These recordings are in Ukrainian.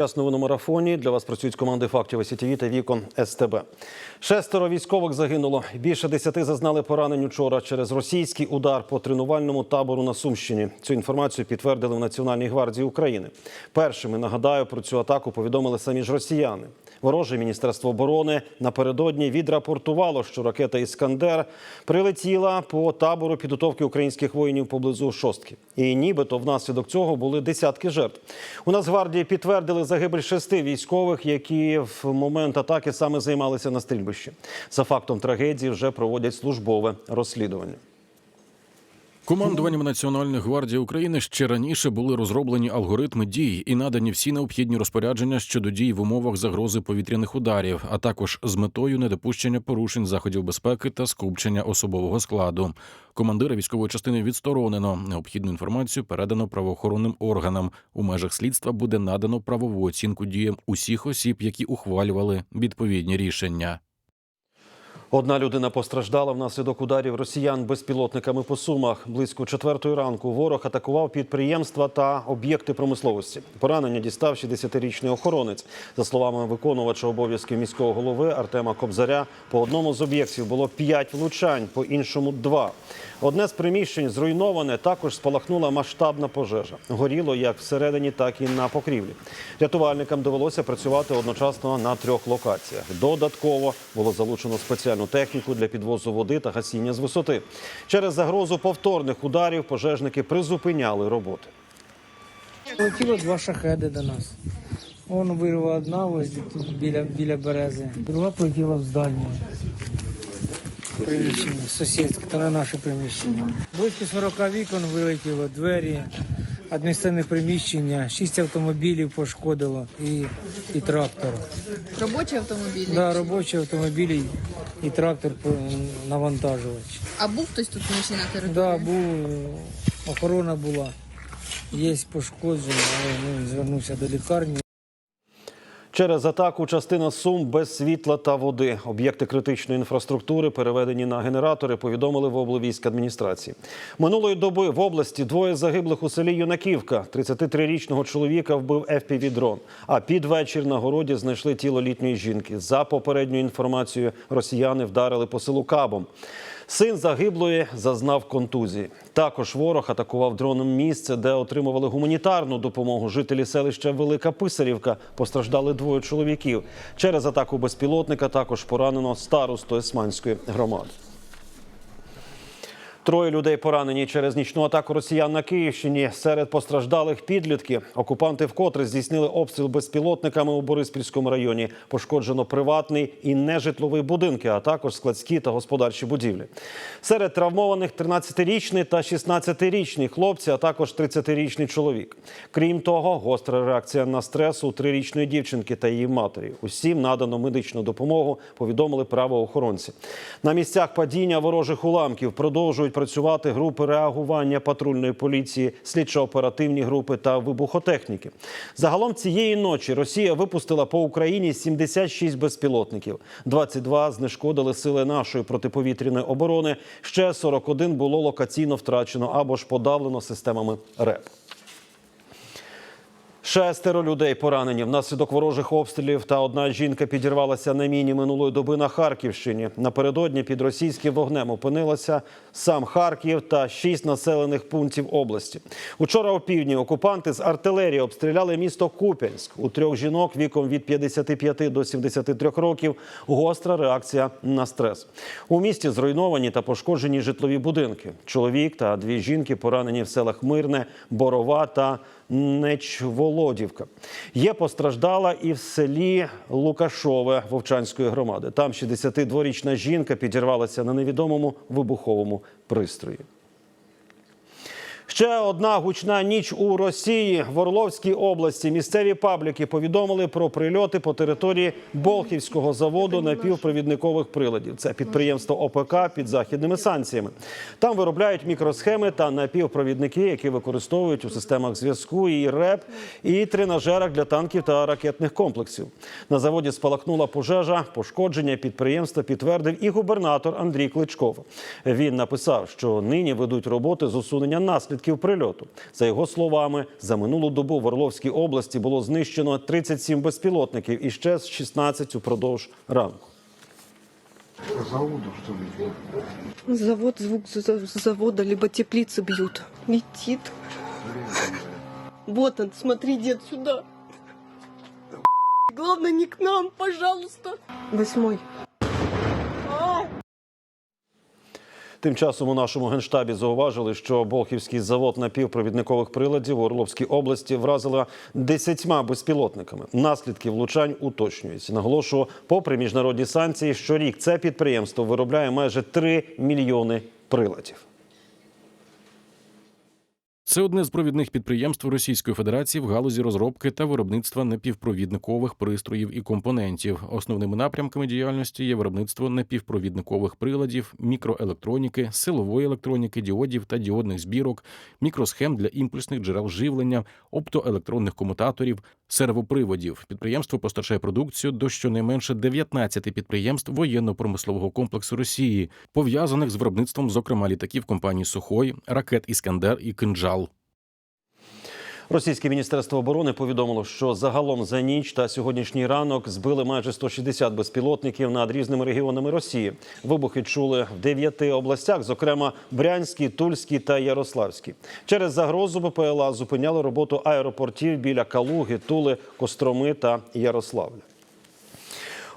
Час новин марафоні для вас працюють команди фактів СІТВ та Вікон СТБ. Шестеро військових загинуло. Більше десяти зазнали поранень учора через російський удар по тренувальному табору на Сумщині. Цю інформацію підтвердили в Національній гвардії України. Першими нагадаю про цю атаку повідомили самі ж росіяни. Вороже міністерство оборони напередодні відрапортувало, що ракета Іскандер прилетіла по табору підготовки українських воїнів поблизу шостки. І нібито внаслідок цього були десятки жертв. У Нацгвардії підтвердили загибель шести військових, які в момент атаки саме займалися на стрільбищі. За фактом трагедії вже проводять службове розслідування. Командуванням Національної гвардії України ще раніше були розроблені алгоритми дій і надані всі необхідні розпорядження щодо дій в умовах загрози повітряних ударів, а також з метою недопущення порушень заходів безпеки та скупчення особового складу. Командира військової частини відсторонено. Необхідну інформацію передано правоохоронним органам. У межах слідства буде надано правову оцінку діям усіх осіб, які ухвалювали відповідні рішення. Одна людина постраждала внаслідок ударів росіян безпілотниками по сумах. Близько четвертої ранку ворог атакував підприємства та об'єкти промисловості. Поранення дістав 60-річний охоронець. За словами виконувача обов'язків міського голови Артема Кобзаря, по одному з об'єктів було 5 влучань, по іншому два. Одне з приміщень зруйноване. Також спалахнула масштабна пожежа. Горіло як всередині, так і на покрівлі. Рятувальникам довелося працювати одночасно на трьох локаціях. Додатково було залучено спеціальну техніку для підвозу води та гасіння з висоти. Через загрозу повторних ударів пожежники призупиняли роботи. Полетіло два шахеди до нас. Вон вирвала одна ось тут біля, біля берези, друга полетіла в здання. Приміщення, сусідське, та не наше приміщення. Близько 40 вікон вилетіло, двері, адміністративне приміщення, шість автомобілів пошкодило і, і трактор. Робочі автомобілі? Да, робочі автомобілі і трактор навантажувач. А був хтось тут вночі на території? Да, був, охорона була, є пошкодження, але ну, звернувся до лікарні. Через атаку частина Сум без світла та води. Об'єкти критичної інфраструктури переведені на генератори, повідомили в облвійськадміністрації. Минулої доби в області двоє загиблих у селі Юнаківка. 33-річного чоловіка вбив FPV-дрон. А під вечір на городі знайшли тіло літньої жінки. За попередньою інформацією, росіяни вдарили по селу Кабом. Син загиблої зазнав контузії. Також ворог атакував дроном місце, де отримували гуманітарну допомогу. Жителі селища Велика Писарівка постраждали двоє чоловіків. Через атаку безпілотника також поранено старосту Есманської громади. Троє людей поранені через нічну атаку росіян на Київщині. Серед постраждалих підлітки. Окупанти вкотре здійснили обстріл безпілотниками у Бориспільському районі. Пошкоджено приватний і нежитловий будинки, а також складські та господарчі будівлі. Серед травмованих 13-річний та 16-річний хлопці, а також 30-річний чоловік. Крім того, гостра реакція на стрес у трирічної дівчинки та її матері. Усім надано медичну допомогу, повідомили правоохоронці. На місцях падіння ворожих уламків продовжують працювати групи реагування патрульної поліції, слідчо-оперативні групи та вибухотехніки. Загалом цієї ночі Росія випустила по Україні 76 безпілотників. 22 знешкодили сили нашої протиповітряної оборони. Ще 41 було локаційно втрачено або ж подавлено системами РЕП. Шестеро людей поранені внаслідок ворожих обстрілів. Та одна жінка підірвалася на міні минулої доби на Харківщині. Напередодні під російським вогнем опинилася сам Харків та шість населених пунктів області. Учора у півдні окупанти з артилерії обстріляли місто Куп'янськ. У трьох жінок віком від 55 до 73 років гостра реакція на стрес. У місті зруйновані та пошкоджені житлові будинки. Чоловік та дві жінки поранені в селах Мирне, Борова та Нечволодівка. Є постраждала і в селі Лукашове Вовчанської громади. Там 62-річна жінка підірвалася на невідомому вибуховому пристрої. Ще одна гучна ніч у Росії в Орловській області. Місцеві пабліки повідомили про прильоти по території Болхівського заводу напівпровідникових приладів. Це підприємство ОПК під західними санкціями. Там виробляють мікросхеми та напівпровідники, які використовують у системах зв'язку і РЕП, і тренажерах для танків та ракетних комплексів. На заводі спалахнула пожежа. Пошкодження підприємства підтвердив і губернатор Андрій Кличков. Він написав, що нині ведуть роботи з усунення наслідків наслідків прильоту. За його словами, за минулу добу в Орловській області було знищено 37 безпілотників і ще 16 упродовж ранку. Завод, звук за- завода, либо теплицы бьют. Летит. Вот он, смотри, дед, сюда. Главное, не к нам, пожалуйста. Восьмой. Тим часом у нашому генштабі зауважили, що Болхівський завод напівпровідникових приладів у Орловській області вразила десятьма безпілотниками. Наслідки влучань уточнюються. Наголошую, попри міжнародні санкції, щорік це підприємство виробляє майже 3 мільйони приладів. Це одне з провідних підприємств Російської Федерації в галузі розробки та виробництва напівпровідникових пристроїв і компонентів. Основними напрямками діяльності є виробництво напівпровідникових приладів, мікроелектроніки, силової електроніки, діодів та діодних збірок, мікросхем для імпульсних джерел живлення, оптоелектронних комутаторів, сервоприводів. Підприємство постачає продукцію до щонайменше 19 підприємств воєнно-промислового комплексу Росії, пов'язаних з виробництвом, зокрема літаків компаній Сухой, ракет Іскандер і Кинджал. Російське міністерство оборони повідомило, що загалом за ніч та сьогоднішній ранок збили майже 160 безпілотників над різними регіонами Росії. Вибухи чули в дев'яти областях, зокрема Брянській, Тульській та Ярославській. Через загрозу БПЛА зупиняли роботу аеропортів біля Калуги, Тули, Костроми та Ярославля.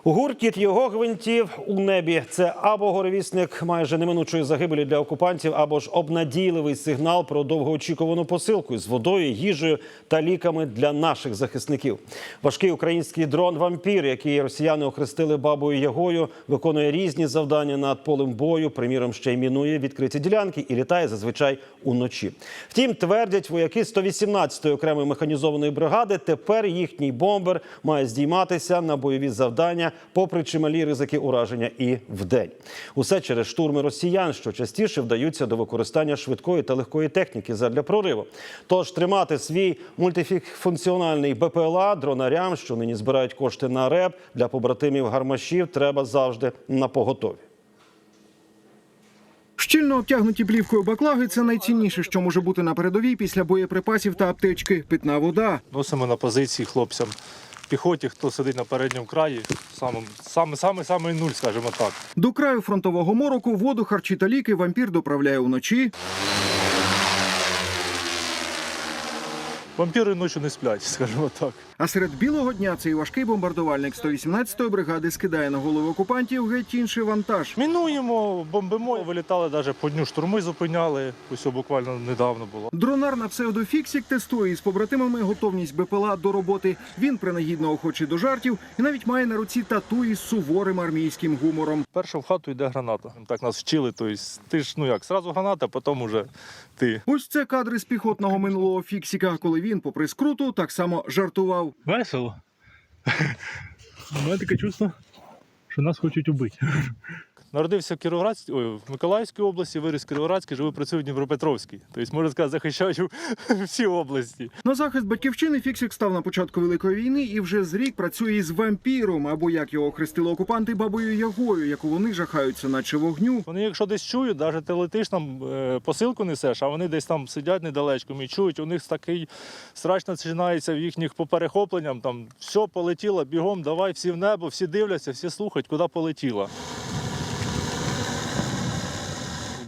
Гуркіт його гвинтів у небі це або горовісник майже неминучої загибелі для окупантів, або ж обнадійливий сигнал про довгоочікувану посилку з водою, їжею та ліками для наших захисників. Важкий український дрон вампір, який росіяни охрестили бабою Ягою, виконує різні завдання над полем бою. Приміром, ще й мінує відкриті ділянки і літає зазвичай уночі. Втім, твердять вояки 118-ї окремої механізованої бригади. Тепер їхній бомбер має здійматися на бойові завдання, попри чималі ризики ураження і вдень. Усе через штурми росіян, що частіше вдаються до використання швидкої та легкої техніки задля прориву. Тож тримати свій мультифункціональний БПЛА дронарям, що нині збирають кошти на РЕП для побратимів гармашів, треба завжди на поготові. Щільно обтягнуті плівкою баклаги це найцінніше, що може бути на передовій після боєприпасів та аптечки. Питна вода. Носимо на позиції хлопцям. Піхоті, хто сидить на передньому краї, саме, саме, саме нуль, скажімо так. До краю фронтового мороку воду, харчі та ліки вампір доправляє уночі. Вампіри ночі не сплять, скажімо так. А серед білого дня цей важкий бомбардувальник 118-ї бригади скидає на голови окупантів геть інший вантаж. Мінуємо, бомбимо, вилітали навіть по дню штурми зупиняли. Ось буквально недавно було. Дронар на псевдофіксік тестує із побратимами готовність БПЛА до роботи. Він принагідно охочий до жартів і навіть має на руці тату із суворим армійським гумором. Перша в хату йде граната. Так нас вчили. Тобто, ти ж ну як, зразу граната, потім уже ти. Ось це кадри з піхотного минулого фіксіка, коли він, попри скруту, так само жартував. Весело. У мене таке чувство, що нас хочуть убити. Народився в Кіровоградській, ой, в Миколаївській області, виріс в Кіровоградській, живу працюю в Дніпропетровській. Тобто, можна сказати, захищаю всі області. На захист батьківщини Фіксік став на початку Великої війни і вже з рік працює із вампіром, або як його хрестили окупанти бабою Ягою, яку вони жахаються, наче вогню. Вони, якщо десь чують, навіть ти летиш там е, посилку несеш, а вони десь там сидять недалечко і чують, у них такий страч починається в їхніх по перехопленням. Там все полетіло, бігом, давай всі в небо, всі дивляться, всі слухають, куди полетіло.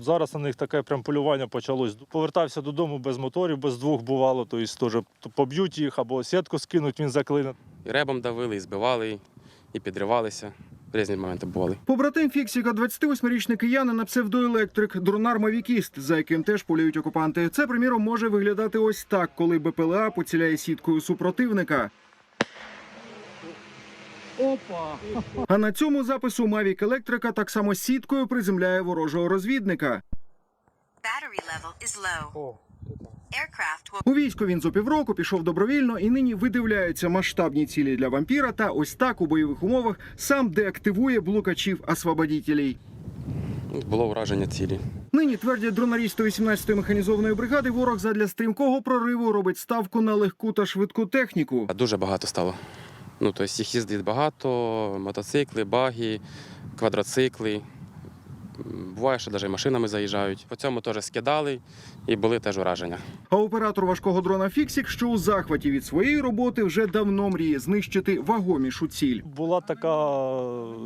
Зараз на них таке прям полювання почалось. Повертався додому без моторів, без двох бувало, тобто теж поб'ють їх або сітку скинуть, він заклине. І ребом давили, і збивали, і підривалися. Різні моменти бували. Побратим Фіксіка, 28-річний киянин на псевдоелектрик, дронар Мавікіст, за яким теж полюють окупанти. Це, приміром, може виглядати ось так, коли БПЛА поціляє сіткою супротивника. Опа! А на цьому запису Мавік електрика так само сіткою приземляє ворожого розвідника. У війську він зо півроку пішов добровільно і нині видивляється масштабні цілі для вампіра. Та ось так у бойових умовах сам деактивує блукачів освободітелей. Було враження цілі. Нині твердять дронарі 118-ї механізованої бригади. Ворог задля стрімкого прориву робить ставку на легку та швидку техніку. Дуже багато стало. Ну, тобто їх їздить багато, мотоцикли, баги, квадроцикли. Буває, що навіть машинами заїжджають. По цьому теж скидали і були теж ураження. А оператор важкого дрона Фіксік, що у захваті від своєї роботи, вже давно мріє знищити вагомішу ціль. Була така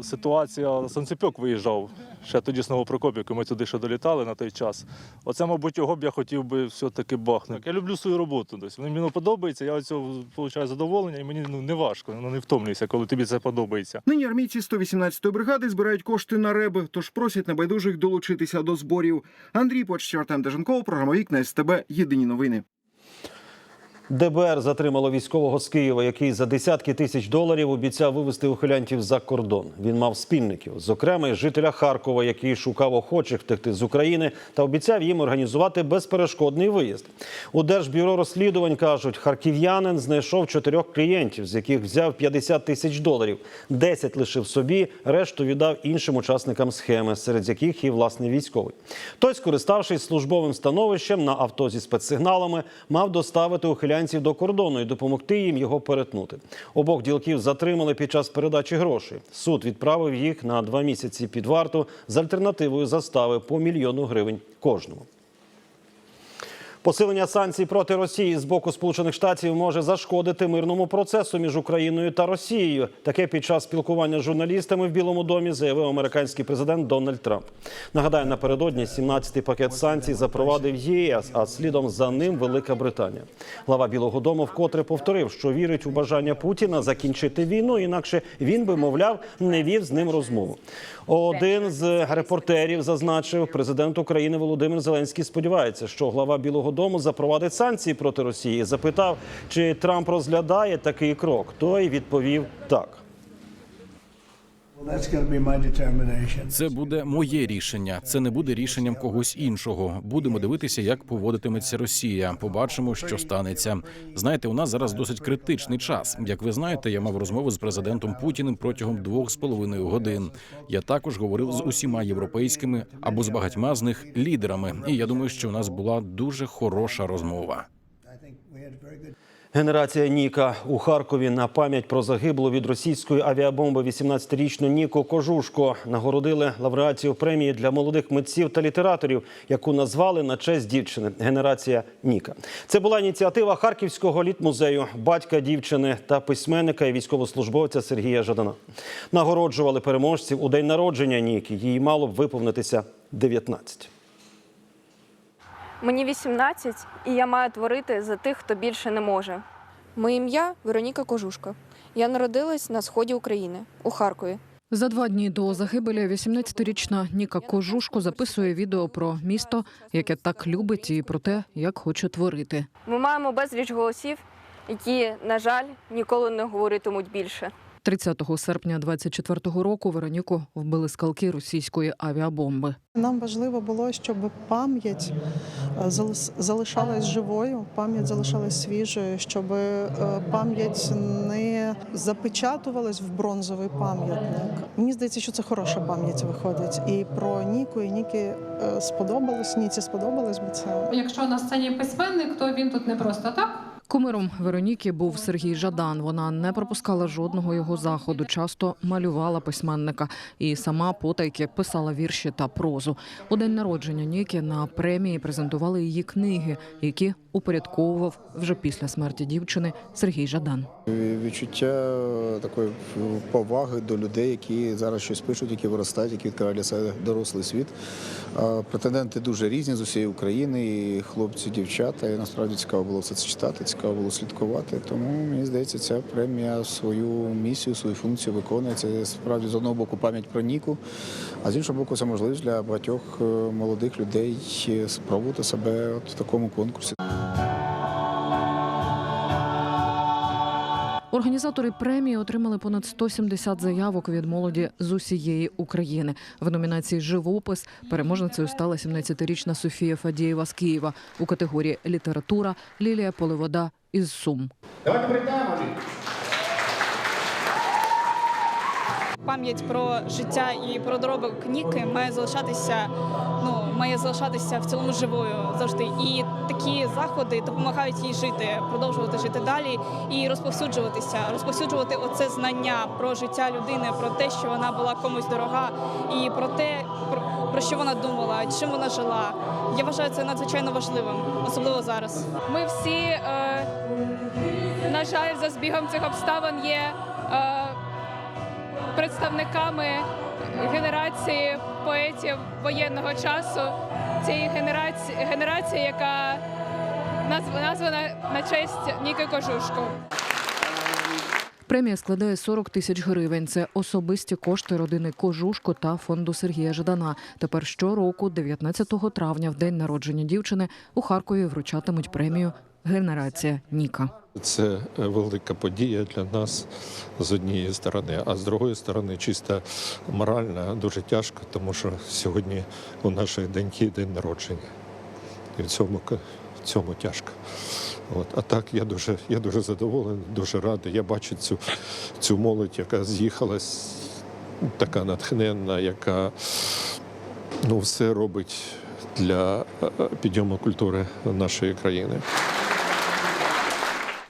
ситуація, Санцепьок виїжджав ще тоді з Новопрокопівки, ми туди ще долітали на той час. Оце, мабуть, його б я хотів би все-таки бахнути. Я люблю свою роботу. Тобто, мені подобається, я цього отримую задоволення, і мені ну, не важко, ну, не втомлююся, коли тобі це подобається. Нині армійці 118-ї бригади збирають кошти на реби, тож просять небайдужих долучитися до зборів. Андрій Почтєр, Артем Деженков, програма Вікна СТБ. Єдині новини. ДБР затримало військового з Києва, який за десятки тисяч доларів обіцяв вивезти ухилянтів за кордон. Він мав спільників, зокрема жителя Харкова, який шукав охочих втекти з України та обіцяв їм організувати безперешкодний виїзд. У Держбюро розслідувань кажуть, харків'янин знайшов чотирьох клієнтів, з яких взяв 50 тисяч доларів. 10 лишив собі, решту віддав іншим учасникам схеми, серед яких і власний військовий. Той, скориставшись службовим становищем на авто зі спецсигналами, мав доставити ухилянців до кордону і допомогти їм його перетнути. Обох ділків затримали під час передачі грошей. Суд відправив їх на два місяці під варту з альтернативою застави по мільйону гривень кожному. Посилення санкцій проти Росії з боку Сполучених Штатів може зашкодити мирному процесу між Україною та Росією. Таке під час спілкування з журналістами в Білому домі заявив американський президент Дональд Трамп. Нагадаю, напередодні 17-й пакет санкцій запровадив ЄС, а слідом за ним Велика Британія. Глава Білого Дому вкотре повторив, що вірить у бажання Путіна закінчити війну, інакше він би, мовляв, не вів з ним розмову. Один з репортерів зазначив, президент України Володимир Зеленський сподівається, що глава Білого Дому запровадить санкції проти Росії. Запитав, чи Трамп розглядає такий крок. Той відповів так. Це буде моє рішення. Це не буде рішенням когось іншого. Будемо дивитися, як поводитиметься Росія. Побачимо, що станеться. Знаєте, у нас зараз досить критичний час. Як ви знаєте, я мав розмову з президентом Путіним протягом двох з половиною годин. Я також говорив з усіма європейськими або з багатьма з них лідерами. І я думаю, що у нас була дуже хороша розмова. Генерація Ніка у Харкові на пам'ять про загиблу від російської авіабомби 18-річну Ніку Кожушко нагородили лауреатів премії для молодих митців та літераторів, яку назвали на честь дівчини Генерація Ніка. Це була ініціатива Харківського літмузею, батька дівчини та письменника і військовослужбовця Сергія Жадана. Нагороджували переможців у день народження Ніки. Їй мало б виповнитися 19. Мені 18, і я маю творити за тих, хто більше не може. Моє ім'я Вероніка Кожушка. Я народилась на сході України у Харкові. За два дні до загибелі 18-річна Ніка Кожушко записує відео про місто, яке так любить, і про те, як хоче творити. Ми маємо безліч голосів, які, на жаль, ніколи не говоритимуть більше. 30 серпня 24-го року Вероніку вбили скалки російської авіабомби. Нам важливо було, щоб пам'ять е, залис- залишалась живою, пам'ять залишалась свіжою, щоб е, пам'ять не запечатувалась в бронзовий пам'ятник. Мені здається, що це хороша пам'ять виходить. І про Ніку, і Ніки е, сподобалось, Ніці сподобалось би це. Якщо на сцені письменник, то він тут не просто так. Кумиром Вероніки був Сергій Жадан. Вона не пропускала жодного його заходу, часто малювала письменника і сама потайки писала вірші та прозу. У день народження Ніки на премії презентували її книги, які упорядковував вже після смерті дівчини Сергій Жадан. Відчуття такої поваги до людей, які зараз щось пишуть, які виростають, які відкривають для себе дорослий світ. Претенденти дуже різні з усієї України, і хлопці, дівчата. І насправді цікаво було все це читати, цікаво було слідкувати. Тому мені здається, ця премія свою місію, свою функцію виконує. Це справді з одного боку пам'ять про Ніку, а з іншого боку, це можливість для багатьох е, молодих людей спробувати себе от в такому конкурсі. Організатори премії отримали понад 170 заявок від молоді з усієї України. В номінації Живопис переможницею стала 17-річна Софія Фадієва з Києва у категорії Література Лілія Поливода із Сум. Давайте привітаємо. Пам'ять про життя і про доробок Ніки має залишатися, ну має залишатися в цілому живою завжди. І такі заходи допомагають їй жити, продовжувати жити далі і розповсюджуватися, розповсюджувати оце знання про життя людини, про те, що вона була комусь дорога, і про те, про, що вона думала, чим вона жила. Я вважаю це надзвичайно важливим, особливо зараз. Ми всі, е, на жаль, за збігом цих обставин є е, представниками генерації поетів воєнного часу, цієї генерації, генерації, яка названа на честь Ніки Кожушко. Премія складає 40 тисяч гривень. Це особисті кошти родини Кожушко та фонду Сергія Жадана. Тепер щороку, 19 травня, в день народження дівчини, у Харкові вручатимуть премію Генерація Ніка. Це е, велика подія для нас з однієї сторони, а з другої сторони, чисто морально дуже тяжко, тому що сьогодні у нашої доньки день народження. І в цьому, в цьому тяжко. От. А так я дуже, я дуже задоволений, дуже радий. Я бачу цю, цю молодь, яка з'їхалась, така натхненна, яка ну, все робить для е, підйому культури нашої країни.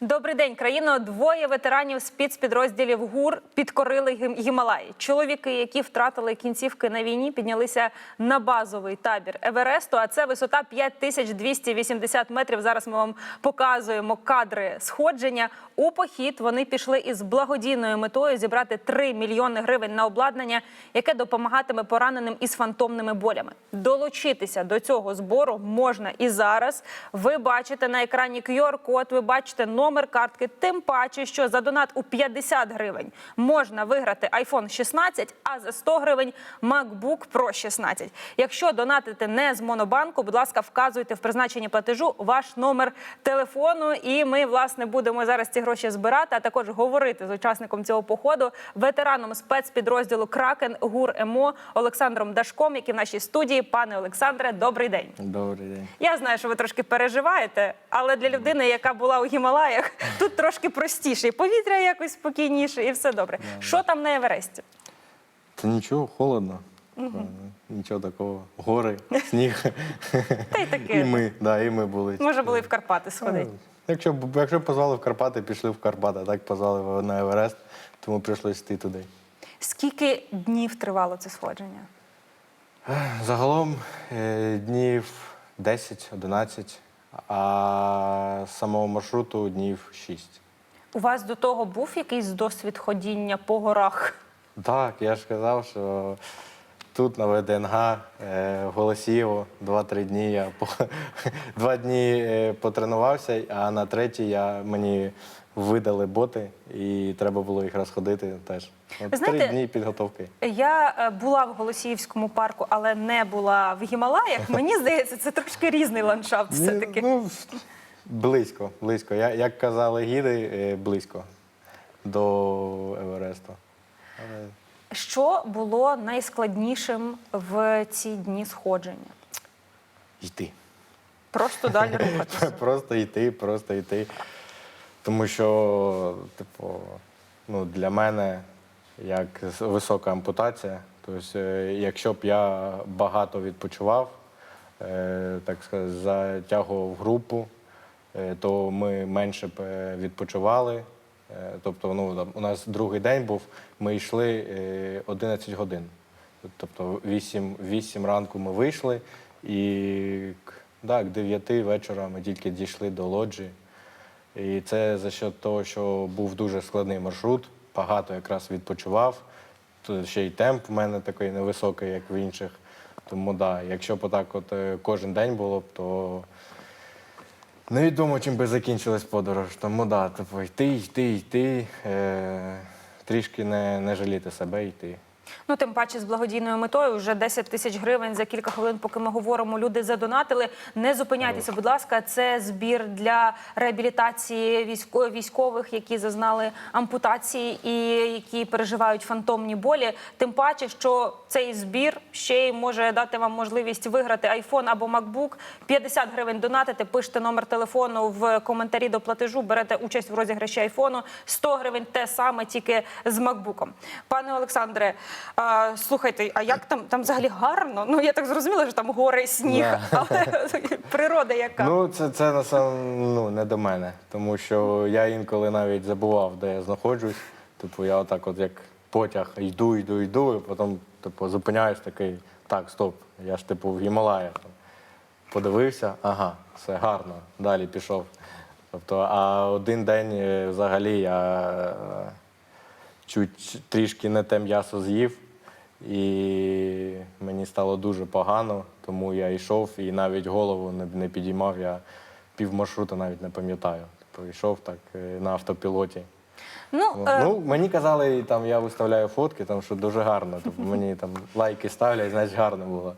Добрий день, країно. Двоє ветеранів спецпідрозділів ГУР підкорили Гім- Гімалаї. Чоловіки, які втратили кінцівки на війні, піднялися на базовий табір Евересту. А це висота 5280 метрів. Зараз ми вам показуємо кадри сходження. У похід вони пішли із благодійною метою зібрати 3 мільйони гривень на обладнання, яке допомагатиме пораненим із фантомними болями. Долучитися до цього збору можна і зараз. Ви бачите на екрані QR-код, ви бачите номер картки. Тим паче, що за донат у 50 гривень можна виграти iPhone 16, а за 100 гривень MacBook Pro 16. Якщо донатите не з монобанку, будь ласка, вказуйте в призначенні платежу ваш номер телефону, і ми власне будемо зараз ці гроші збирати, а також говорити з учасником цього походу, ветераном спецпідрозділу Кракен ГУР ЕМО Олександром Дашком, який в нашій студії. Пане Олександре, добрий день. Добрий день. Я знаю, що ви трошки переживаєте, але для людини, яка була у Гімалаях, тут трошки простіше. І повітря якось спокійніше, і все добре. Що там на Евересті? Та нічого, холодно. Мгм. Нічого такого. Гори, сніг. Та й таке. І ми, да, і ми були. Може, були і в Карпати сходити. Якщо, б- якщо б позвали в Карпати, пішли в Карпати, а так позвали на Еверест, тому прийшлося йти туди. Скільки днів тривало це сходження? Загалом е, днів 10-11, а самого маршруту днів 6. У вас до того був якийсь досвід ходіння по горах? Так, я ж казав, що тут на ВДНГ е, в Голосіїво 2-3 дні я по, два дні е, потренувався, а на третій я, мені видали боти і треба було їх розходити теж. От знаєте, три дні підготовки. Я е, була в Голосіївському парку, але не була в Гімалаях. Мені здається, це трошки різний ландшафт. Все таки. Ну, близько, близько. Я, як казали гіди, близько до Евересту. Але Що було найскладнішим в ці дні сходження? йти. Просто далі рухатися. Просто йти, просто йти. Тому що, типу, ну, для мене як висока ампутація. Тобто, якщо б я багато відпочивав, е, так сказати, затягував групу, е, то ми менше б відпочивали. Е, Тобто, ну, там, у нас другий день був, ми йшли е, 11 годин. Тобто 8, 8 ранку ми вийшли, і к- да, к 9 вечора ми тільки дійшли до лоджії. І це за счет того, що був дуже складний маршрут, багато якраз відпочивав. Тут ще й темп в мене такий невисокий, як в інших. Тому да, якщо б отак от е, кожен день було б, то невідомо, чим би закінчилась подорож. Тому да, типу, йти, йти, йти, е, трішки не, не жаліти себе йти. Ну, тим паче з благодійною метою вже 10 тисяч гривень за кілька хвилин, поки ми говоримо, люди задонатили. Не зупиняйтеся, будь ласка. Це збір для реабілітації військо- військових, які зазнали ампутації і які переживають фантомні болі. Тим паче, що цей збір ще й може дати вам можливість виграти iPhone або MacBook. 50 гривень донатите, пишете номер телефону в коментарі до платежу, берете участь в розіграші айфону. 100 гривень те саме, тільки з макбуком. Пане Олександре, а, слухайте, а як там там взагалі гарно? Ну я так зрозуміла, що там гори, сніг, але природа яка. Ну, це, це на сам, ну, не до мене, тому що я інколи навіть забував, де я знаходжусь. Типу, я отак, от як потяг, йду, йду, йду, і потім типу, зупиняюсь такий, так, стоп, я ж типу в Гімалаях. Подивився, ага, все гарно, далі пішов. Тобто, а один день е, взагалі я чуть трішки не те м'ясо з'їв, і мені стало дуже погано, тому я йшов і навіть голову не, підіймав. Я пів маршруту навіть не пам'ятаю. Тобто йшов так е, на автопілоті. Ну, е, Ну, мені казали, там я виставляю фотки, там, що дуже гарно. Тобто мені там лайки ставлять, значить гарно було.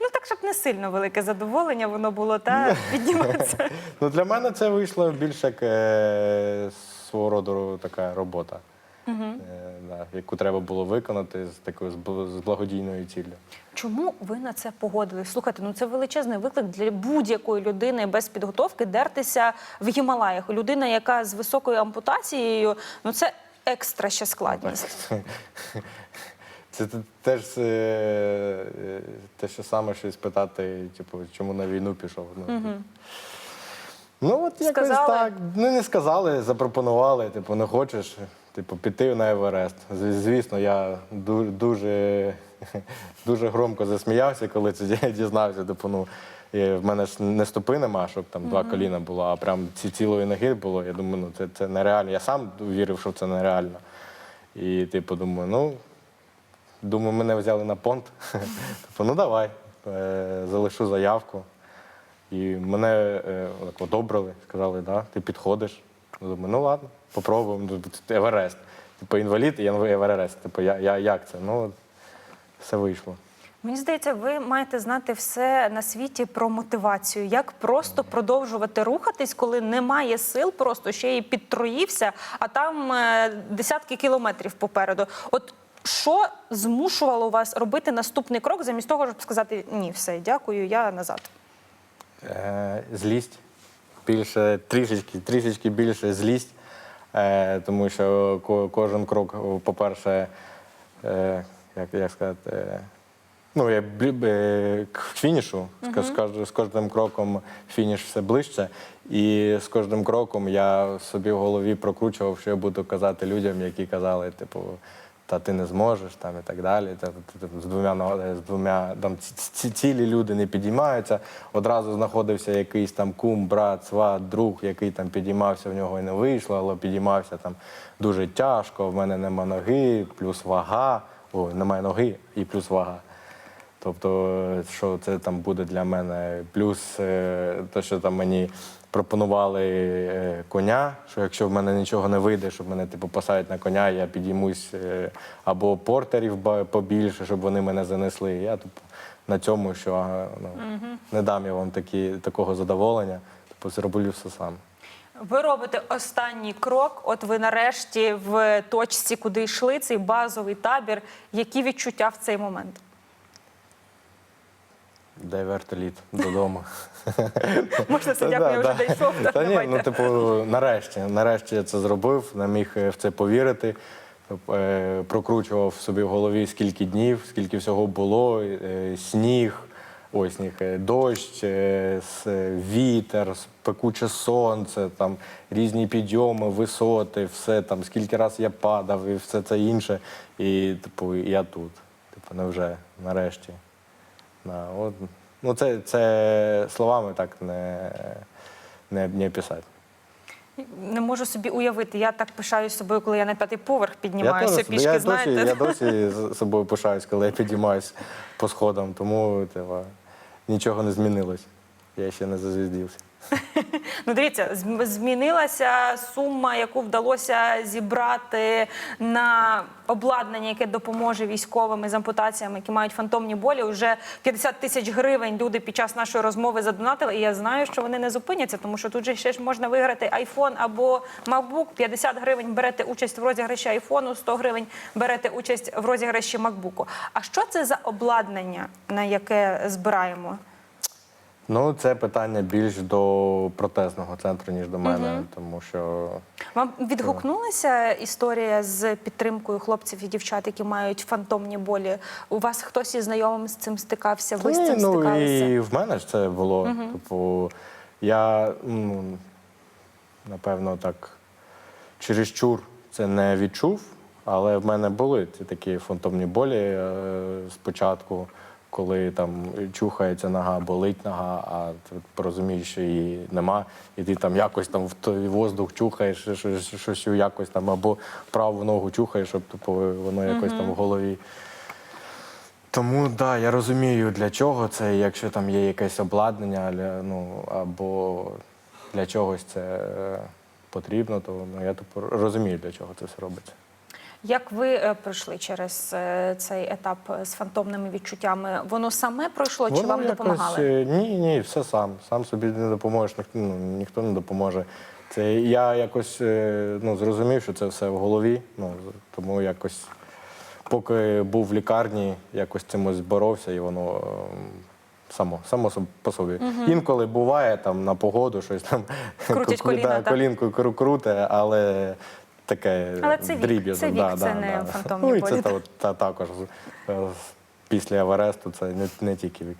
ну так, щоб не сильно велике задоволення воно було та підніматися. Ну, для мене це вийшло більше як е, свого роду така робота, Е, яку треба було виконати з такою з благодійною ціллю. Чому ви на це погодились? Слухайте, ну це величезний виклик для будь-якої людини без підготовки дертися в Гімалаях. Людина, яка з високою ампутацією, ну це екстра ще складність. Це те- теж е, е, те, що саме щось питати, типу, чому на війну пішов. Ну, Мгм. Ну, от якось Сказали? так. Ну, не сказали, запропонували, типу, не хочеш, типу, піти на Еверест. Звісно, я дуже, дуже громко засміявся, коли це дізнався. Типу, ну, і в мене ж не стопи нема, щоб там два коліна було, а прям ці цілої ноги було. Я думаю, ну це, це нереально. Я сам вірив, що це нереально. І типу, думаю, ну, думаю, мене взяли на понт. Типу, ну давай, е, залишу заявку. І мене е, так одобрили, сказали, да, ти підходиш. Я Думаю, ну ладно, попробуємо. Ну, Еверест. Типу інвалід і Еверест. Типу, я, я, як це? Ну, все вийшло. Мені здається, ви маєте знати все на світі про мотивацію, як просто продовжувати рухатись, коли немає сил, просто ще й підтроївся, а там е, десятки кілометрів попереду. От що змушувало вас робити наступний крок, замість того, щоб сказати ні, все, дякую, я назад. Е, злість. Більше, трішечки, трішечки більше злість. Е, тому що кожен крок, по-перше, е, як, як сказати, ну, я к фінішу. З кожним кроком фініш все ближче. І з кожним кроком я собі в голові прокручував, що я буду казати людям, які казали, типу, та ти не зможеш там і так далі. Та, та, та, з двома з двома там ці- ці- цілі люди не підіймаються. Одразу знаходився якийсь там кум, брат, сват, друг, який там підіймався, в нього і не вийшло, але підіймався там дуже тяжко. В мене нема ноги, плюс вага. Ой, немає ноги і плюс вага. Тобто, що це там буде для мене. Плюс е, те, що там мені пропонували е, коня, що якщо в мене нічого не вийде, щоб мене типу посадять на коня, я підіймусь е, або портерів побільше, щоб вони мене занесли. Я типу, на цьому, що ну, не дам я вам такі, такого задоволення, типу, зроблю все сам. Ви робите останній крок. От ви нарешті в точці, куди йшли, цей базовий табір. Які відчуття в цей момент? Дай вертоліт додому. Можна це дякую, я вже дійшов. Та ні, ну типу, нарешті, нарешті я це зробив, не міг е, в це повірити. Е, Прокручував собі в голові скільки днів, скільки всього було, е, сніг, ой, сніг, дощ, вітер, пекуче сонце, там різні підйоми, висоти, все там, скільки разів я падав і все це інше. І типу, я тут. Типу, невже, нарешті. Да, от, ну, це, це словами так не, не, не описати. Не можу собі уявити. Я так пишаюсь собою, коли я на п'ятий поверх піднімаюся Я пішки. я, знаєте. досі, я досі з собою пишаюсь, коли я піднімаюсь по сходам, тому типа, нічого не змінилось. Я ще не зазвіздівся. Ну, дивіться, змінилася сума, яку вдалося зібрати на обладнання, яке допоможе військовим із ампутаціями, які мають фантомні болі. Уже 50 тисяч гривень люди під час нашої розмови задонатили. І я знаю, що вони не зупиняться, тому що тут же ще ж можна виграти iPhone або MacBook. 50 гривень берете участь в розіграші айфону, 100 гривень берете участь в розіграші MacBook. А що це за обладнання, на яке збираємо? Ну, це питання більш до протезного центру, ніж до мене, Мгм. тому що Вам відгукнулася історія з підтримкою хлопців і дівчат, які мають фантомні болі? У вас хтось із знайомим з цим стикався? Ви з цим ну, стикалися? і в мене ж це було. Мгм. Типу, я, ну, напевно, так чересчур це не відчув, Але в мене були ці такі фантомні болі е, спочатку, коли там чухається нога, болить нога, а ти розумієш, що її нема, і ти там якось там в той воздух чухаєш, щось, щось якось там, або праву ногу чухаєш, щоб типу, воно якось там в голові. Тому так, да, я розумію, для чого це, якщо там є якесь обладнання, ну, або для чогось це е, потрібно, то ну, я типу, розумію, для чого це все робиться. Як ви е, пройшли через е, цей етап з фантомними відчуттями? Воно саме пройшло чи Воно вам якось, допомагали? е, Ні, ні, все сам. Сам собі не допоможеш, ніхто, ну, ніхто не допоможе. Це я якось е, ну, зрозумів, що це все в голові. Ну, тому якось, поки був в лікарні, якось цимось боровся, і воно е, само, само по собі. Мгм. Інколи буває там на погоду щось там коліна, да, так? кру- круте, але таке Але це вік, дріб'язок. це вік, це не фантомні Ну і це та, та, також е, після Евересту це не, не тільки вік.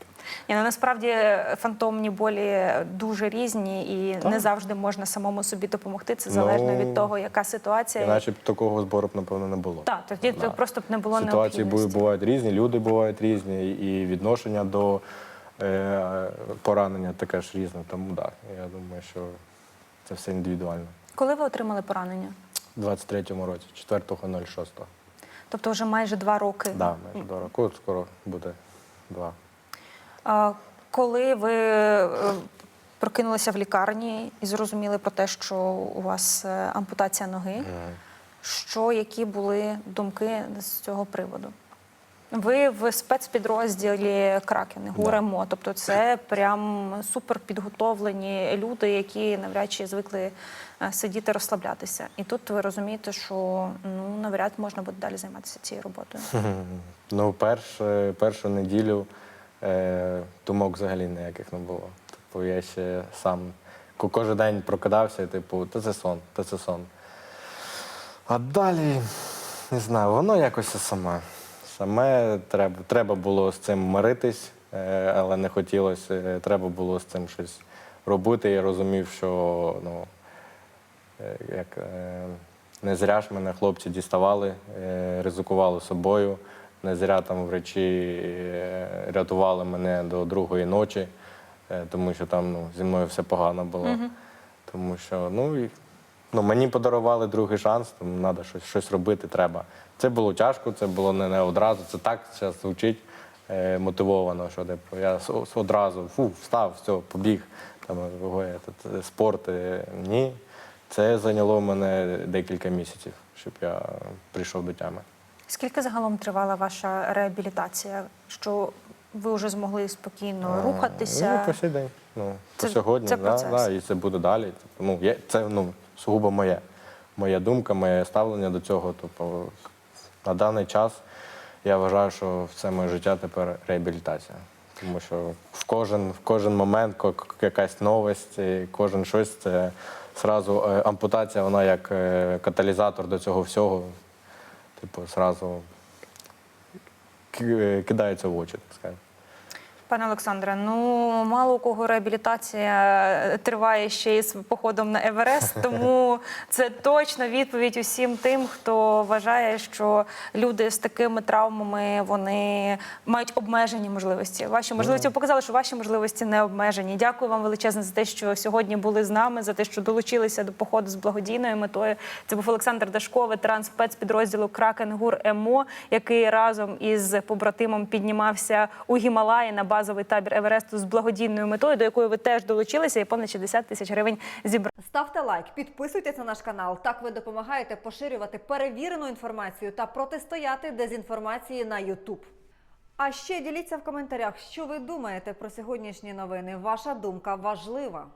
Ні, ну, насправді фантомні болі дуже різні і не завжди можна самому собі допомогти. Це залежно Ну, від того, яка ситуація. Іначе б такого збору б, напевно, не було. Так, тоді Да. просто б не було Ситуації бу- необхідності. бувають різні, люди бувають різні, і відношення до е, поранення таке ж різне. Тому так, да, я думаю, що це все індивідуально. Коли ви отримали поранення? У 23-му році, 4.06. Тобто вже майже два роки. Да, майже два року. От Скоро буде два. А, Коли ви е, прокинулися в лікарні і зрозуміли про те, що у вас е, ампутація ноги, що які були думки з цього приводу? Ви в спецпідрозділі Кракен, ГУРМО, тобто це прям супер підготовлені люди, які навряд чи звикли е, сидіти, розслаблятися. І тут ви розумієте, що ну навряд можна буде далі займатися цією роботою. Ну, перше, першу неділю е, думок взагалі ніяких не було. Типу, я ще сам кожен день прокидався, типу, та це сон, та це сон. А далі, не знаю, воно якось саме. Саме треба, треба було з цим миритись, е, але не хотілося. Е, Треба було з цим щось робити. Я розумів, що ну, е, як, не зря ж мене хлопці діставали, ризикували собою. Не зря там врачі рятували мене до другої ночі, тому що там ну, зі мною все погано було. Тому що ну, ну, мені подарували другий шанс, тому треба щось, щось робити треба. Це було тяжко, це було не, не одразу. Це так зараз звучить е, мотивовано, що типу, я с- с- одразу фу, встав, все, побіг. Там, я тут, е, спорт. е, Ні. Це зайняло мене декілька місяців, щоб я прийшов до тями. Скільки загалом тривала ваша реабілітація? Що ви вже змогли спокійно Ну, рухатися? по сей день. Ну, Це- по сьогодні, це да, да, і це буде далі. Ну, є, це ну, сугубо моє. Моя думка, моє ставлення до цього. Тобто, на даний час я вважаю, що все моє життя тепер реабілітація. Тому що в кожен, в кожен момент якась новость, кожен щось це зразу е, ампутація, вона як е, каталізатор до цього всього. Типу, зразу е, кидається в очі, так скажемо. Пане Олександре, ну мало у кого реабілітація триває ще й з походом на Еверест, тому це точно відповідь усім тим, хто вважає, що люди з такими травмами вони мають обмежені можливості. Ваші можливості ви показали, що ваші можливості не обмежені. Дякую вам величезне за те, що сьогодні були з нами, за те, що долучилися до походу з благодійною метою. Це був Олександр Дашко, ветеран спецпідрозділу Кракен ГУР МО, який разом із побратимом піднімався у Гімалаї на базовий табір Евересту з благодійною метою, до якої ви теж долучилися, і понад 60 тисяч гривень зібрали. Ставте лайк, підписуйтесь на наш канал. Так ви допомагаєте поширювати перевірену інформацію та протистояти дезінформації на YouTube. А ще діліться в коментарях, що ви думаєте про сьогоднішні новини. Ваша думка важлива.